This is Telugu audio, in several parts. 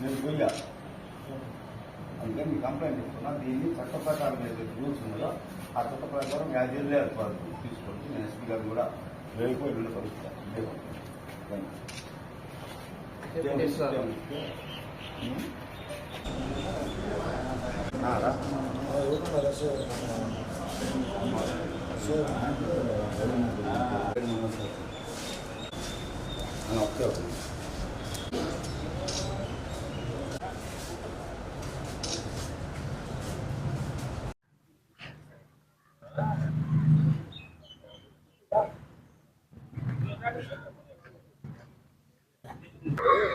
నేను పోయా అందుకే మీ కంప్లైంట్ ఇస్తున్నా దీన్ని చట్ట ప్రకారం ఏదైతే రూల్స్ ఉన్నాయో ఆ చట్ట ప్రకారం యాజీలే తీసుకొచ్చి నేను ఎస్పీ గారు కూడా వెళ్ళిపోయి రెండు పరుస్తాను ఓకే ఓకే.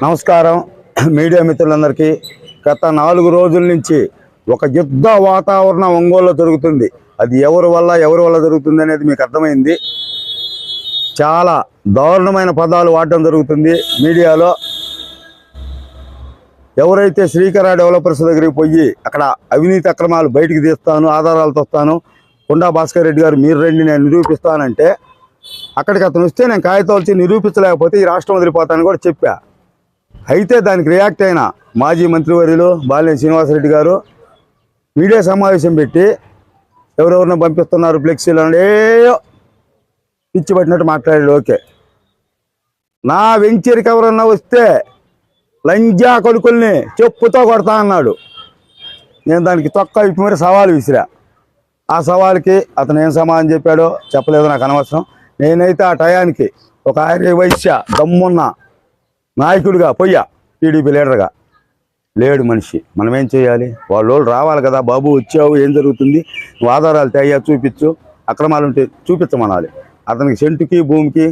నమస్కారం. మీడియా మిత్రులందరికీ గత నాలుగు రోజుల నుంచి ఒక యుద్ధ వాతావరణం ఒంగోలులో జరుగుతుంది. అది ఎవరి వల్ల ఎవరి వల్ల జరుగుతుంది అనేది మీకు అర్థమైంది. చాలా దారుణమైన పదాలు వాడడం జరుగుతుంది మీడియాలో. ఎవరైతే శ్రీకర డెవలపర్స్ దగ్గరికి పోయి అక్కడ అవినీతి అక్రమాలు బయటికి తీస్తాను ఆధారాలతో వస్తాను కొండా భాస్కర్ రెడ్డి గారు మీరు రండి నేను నిరూపిస్తానంటే అక్కడికి అతను వస్తే నేను కాగితాలు నిరూపించలేకపోతే ఈ రాష్ట్రం వదిలిపోతానని కూడా చెప్పా. అయితే దానికి రియాక్ట్ అయిన మాజీ మంత్రివర్యులు బాలినేని శ్రీనివాసరెడ్డి గారు మీడియా సమావేశం పెట్టి ఎవరెవరిని పంపిస్తున్నారు ఫ్లెక్సీలు అని పిచ్చి పట్టినట్టు మాట్లాడాడు ఓకే. నా వెంచర్కి ఎవరన్నా వస్తే లంజా కొడుకుల్ని చెప్పుతో కొడతా అన్నాడు. నేను దానికి తొక్క ఇప్పి మరి సవాలు విసిరా. ఆ సవాల్కి అతను ఏం సమాధానం చెప్పాడో చెప్పలేదు నాకు అనవసరం. నేనైతే ఆ టయానికి ఒక ఆర్య వైశ్య దమ్మున్నా నాయకుడిగా పోయా టీడీపీ లీడర్గా. లేడు మనిషి. మనం ఏం చేయాలి? వాళ్ళు రావాలి కదా బాబు వచ్చావు ఏం జరుగుతుంది? నువ్వు ఆధారాలు తేయా చూపించు. అక్రమాలు ఉంటే చూపించమనాలి. అతనికి సెంటుకి భూమికి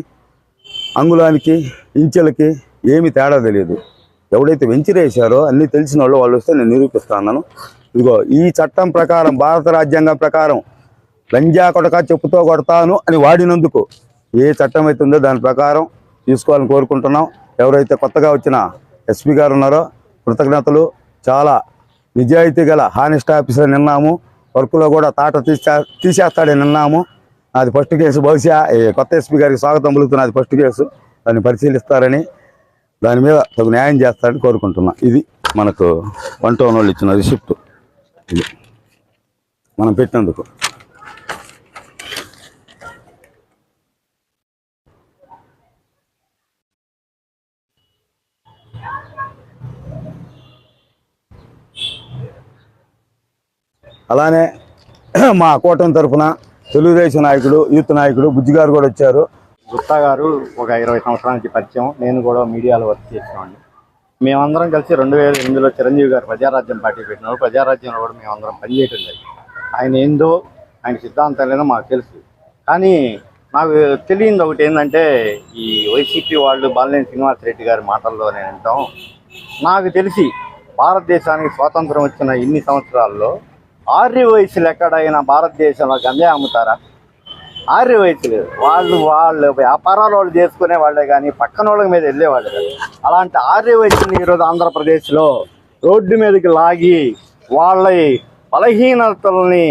అంగుళానికి ఇంచెలకి ఏమి తేడా తెలియదు. ఎవడైతే వెంచిరేశారో అన్నీ తెలిసిన వాళ్ళు వాళ్ళు వస్తే నేను నిరూపిస్తాను ఇదిగో ఈ చట్టం ప్రకారం భారత రాజ్యాంగం ప్రకారం లంజా కొడక చెప్పుతో కొడతాను అని వాడినందుకు ఏ చట్టం అయితే ఉందో దాని ప్రకారం తీసుకోవాలని కోరుకుంటున్నాం. ఎవరైతే కొత్తగా వచ్చిన ఎస్పీ గారు ఉన్నారో కృతజ్ఞతలు. చాలా నిజాయితీ గల హానెస్ట్ ఆఫీసర్ నిన్నాము. వర్క్లో కూడా తాట తీసే తీసేస్తాడని నిన్నాము. అది ఫస్ట్ కేసు. బహుశా ఈ కొత్త ఎస్పీ గారికి స్వాగతం పలుకుతున్న అది ఫస్ట్ కేసు. దాన్ని పరిశీలిస్తారని దాని మీద తగు న్యాయం చేస్తారని కోరుకుంటున్నా. ఇది మనకు వన్ టౌన్ వాళ్ళు ఇచ్చిన రిసిప్ట్ ఇది మనం పెట్టినందుకు. అలానే మా కూటమి తరఫున తెలుగుదేశం నాయకుడు యూత్ నాయకుడు బుజ్జి గారు కూడా వచ్చారు. గుప్తా గారు ఒక ఇరవై సంవత్సరాల నుంచి పరిచయం. నేను కూడా మీడియాలో వర్క్ చేసేవాడిని. మేమందరం కలిసి రెండు వేల ఎనిమిదిలో చిరంజీవి గారు ప్రజారాజ్యం పార్టీ పెట్టినారు ప్రజారాజ్యంలో కూడా మేమందరం పనిచేయటం లేదు ఆయన ఏందో ఆయన సిద్ధాంతం లేదో మాకు తెలుసు. కానీ నాకు తెలియదు ఒకటి ఏంటంటే ఈ వైసీపీ వాళ్ళు బాలినేని శ్రీనివాసరెడ్డి గారి మాటల్లో నేను వింటాం. నాకు తెలిసి భారతదేశానికి స్వాతంత్రం వచ్చిన ఇన్ని సంవత్సరాల్లో ఆర్య వయసులు ఎక్కడైనా భారతదేశంలో గంజాయి అమ్ముతారా? ఆర్య వయసులు. వాళ్ళు వాళ్ళు వ్యాపారాలు వాళ్ళు చేసుకునే వాళ్ళే కానీ పక్కన వాళ్ళ మీద వెళ్ళేవాళ్ళు కాదు. అలాంటి ఆర్య వయసుని ఈరోజు ఆంధ్రప్రదేశ్లో రోడ్డు మీదకి లాగి వాళ్ళ బలహీనతల్ని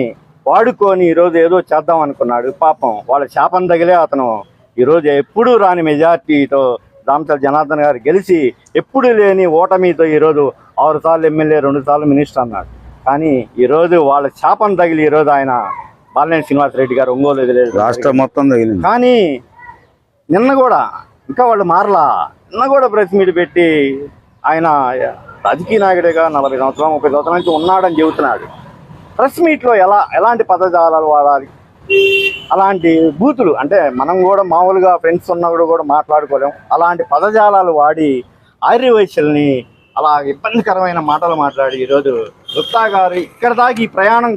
వాడుకొని ఈరోజు ఏదో చేద్దాం అనుకున్నాడు. పాపం వాళ్ళ శాపం తగిలే అతను ఈరోజు ఎప్పుడూ రాని మెజార్టీతో దాంతో జనార్దన్ గారు గెలిచి ఎప్పుడు లేని ఓటమితో ఈరోజు ఆరు సార్లు ఎమ్మెల్యే రెండు సార్లు మినిస్టర్ అన్నాడు. కానీ ఈరోజు వాళ్ళ శాపం తగిలి ఈరోజు ఆయన బాలినేని శ్రీనివాసరెడ్డి గారు ఒంగోలు వదిలేదు రాష్ట్రం మొత్తం తగిలింది. కానీ నిన్న కూడా ఇంకా వాళ్ళు మారలా. నిన్న కూడా ప్రెస్ మీట్ పెట్టి ఆయన రాజకీయ నాయకుడిగా నలభై సంవత్సరాలు ముప్పై సంవత్సరాల నుంచి ఉన్నాడని చెబుతున్నాడు. ప్రెస్ మీట్లో ఎలా ఎలాంటి పదజాలాలు వాడాలి? అలాంటి బూతులు అంటే మనం కూడా మామూలుగా ఫ్రెండ్స్ ఉన్నప్పుడు కూడా మాట్లాడుకోలేం. అలాంటి పదజాలాలు వాడి ఆర్యవైశ్యుల్ని అలా ఇబ్బందికరమైన మాటలు మాట్లాడి ఈరోజు గుప్తా గారు ఇక్కడ దాకా ఈ ప్రయాణం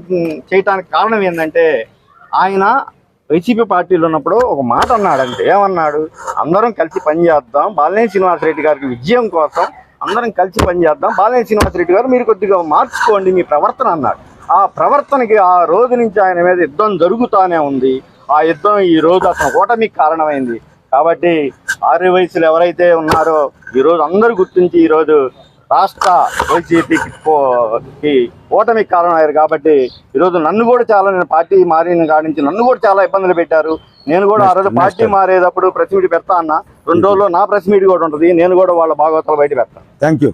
చేయటానికి కారణం ఏంటంటే ఆయన వైసీపీ పార్టీలో ఉన్నప్పుడు ఒక మాట అన్నాడంటే. ఏమన్నాడు? అందరం కలిసి పనిచేద్దాం బాలినేని శ్రీనివాసరెడ్డి గారికి విజయం కోసం అందరం కలిసి పనిచేద్దాం బాలినేని శ్రీనివాసరెడ్డి గారు మీరు కొద్దిగా మార్చుకోండి మీ ప్రవర్తన అన్నాడు. ఆ ప్రవర్తనకి ఆ రోజు నుంచి ఆయన మీద యుద్ధం జరుగుతూనే ఉంది. ఆ యుద్ధం ఈ రోజు అతను ఓటమికి కారణమైంది. కాబట్టి ఆరు వయసులు ఎవరైతే ఉన్నారో ఈరోజు అందరూ గుర్తించి ఈరోజు రాష్ట్ర వైసీపీకి ఓటమికి కారణమయ్యారు కాబట్టి ఈరోజు నన్ను కూడా చాలా నేను పార్టీ మారిన కాడి నుంచి నన్ను కూడా చాలా ఇబ్బందులు పెట్టారు. నేను కూడా ఆ రోజు పార్టీ. మారేటప్పుడు ప్రెస్ మీట్ పెడతా అన్న. రెండు రోజుల్లో నా ప్రెస్ మీట్ కూడా ఉంటుంది. నేను కూడా వాళ్ళ భాగవతాలు బయట పెడతాను థ్యాంక్.